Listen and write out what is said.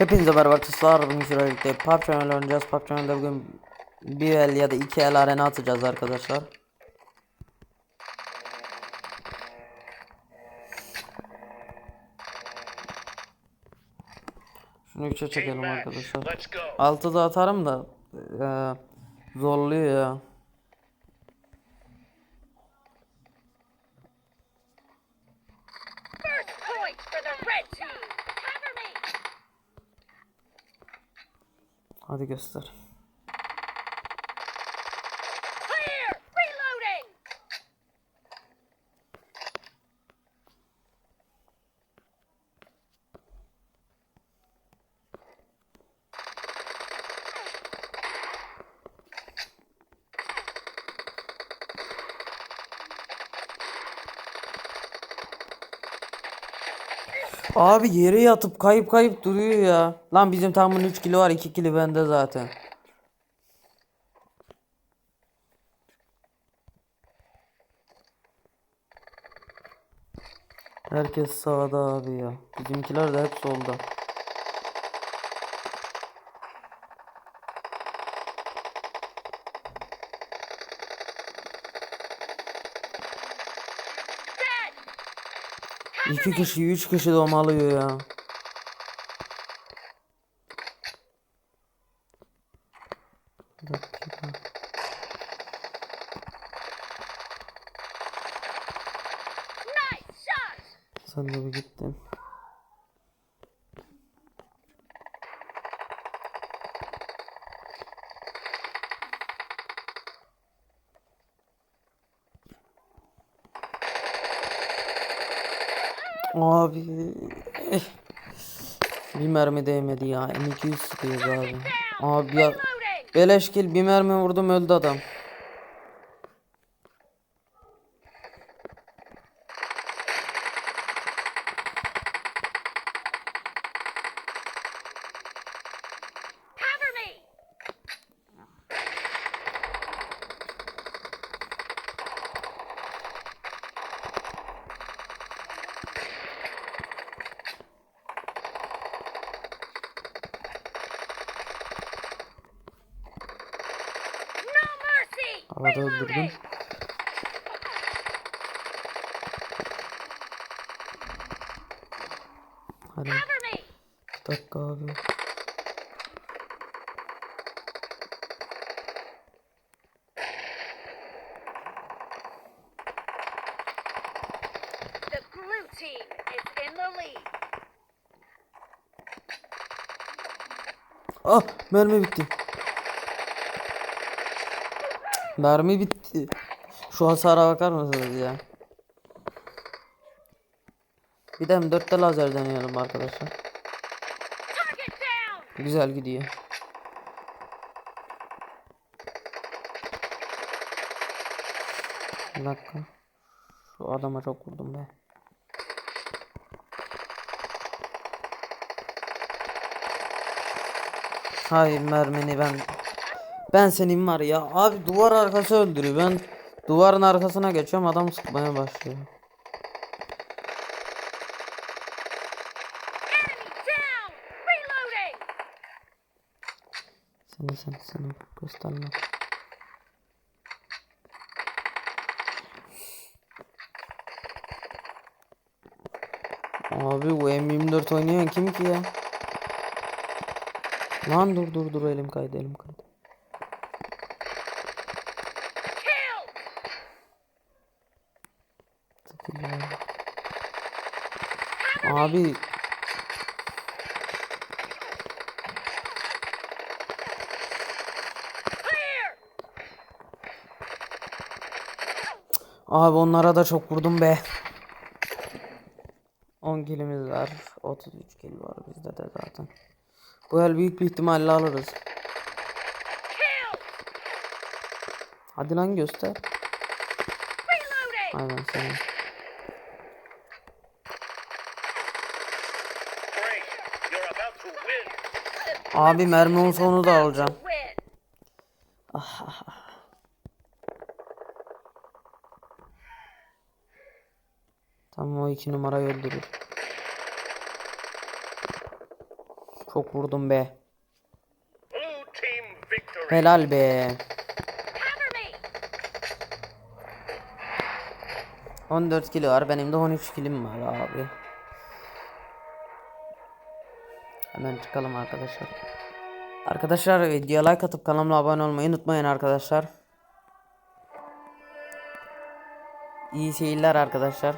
Hepinize merhaba arkadaşlar. Bugün sizlerle birlikte PUBG Mobile oynayacağız. PUBG Mobile'de bugün bir el ya da iki el arena atacağız arkadaşlar. Şunu 3'e Team çekelim arkadaşlar. 6 da atarım da eee, zorluyor ya. Hadi göster. Abi yere yatıp kayıp kayıp duruyor ya. Lan bizim tamın 3 kilo var 2 kilo bende zaten. Herkes sağda abi ya. Bizimkiler de hep solda. İki kişi, üç kişi domalıyor ya. Sen de bir gittin. Abi eh. bir mermi değmedi ya. M200 sıkıyoruz abi. Abi ya beleşkil bir mermi vurdum öldü adam. Havada öldürdüm. Hadi bir dakika abi. Ah mermi bitti. Mermi bitti. Şu hasara bakar mısınız ya? Bir de M4'te lazer deneyelim arkadaşlar. Güzel gidiyor. Bir dakika. Şu adama çok vurdum be. Hayır mermini ben ben senin var ya abi duvar arkası öldürüyor ben duvarın arkasına geçiyorum adam sıkmaya başlıyor. Seni seni seni gösterme. Abi bu M24 oynayan kim ki ya? Lan dur dur dur elim kaydı elim kaydı. Ya. Abi abi onlara da çok vurdum be. 10 kilimiz var. 33 kil var bizde de zaten. Bu el büyük bir ihtimalle alırız. Hadi lan göster. Aynen senin. Abi mermi olsa onu da alacağım. Win. Tamam o iki numarayı öldürür. Çok vurdum be. Helal be. Cover me. 14 kilo var. Benim de 13 kilim var abi. Hemen çıkalım arkadaşlar. Arkadaşlar videoya like atıp kanalıma abone olmayı unutmayın arkadaşlar. İyi seyirler arkadaşlar.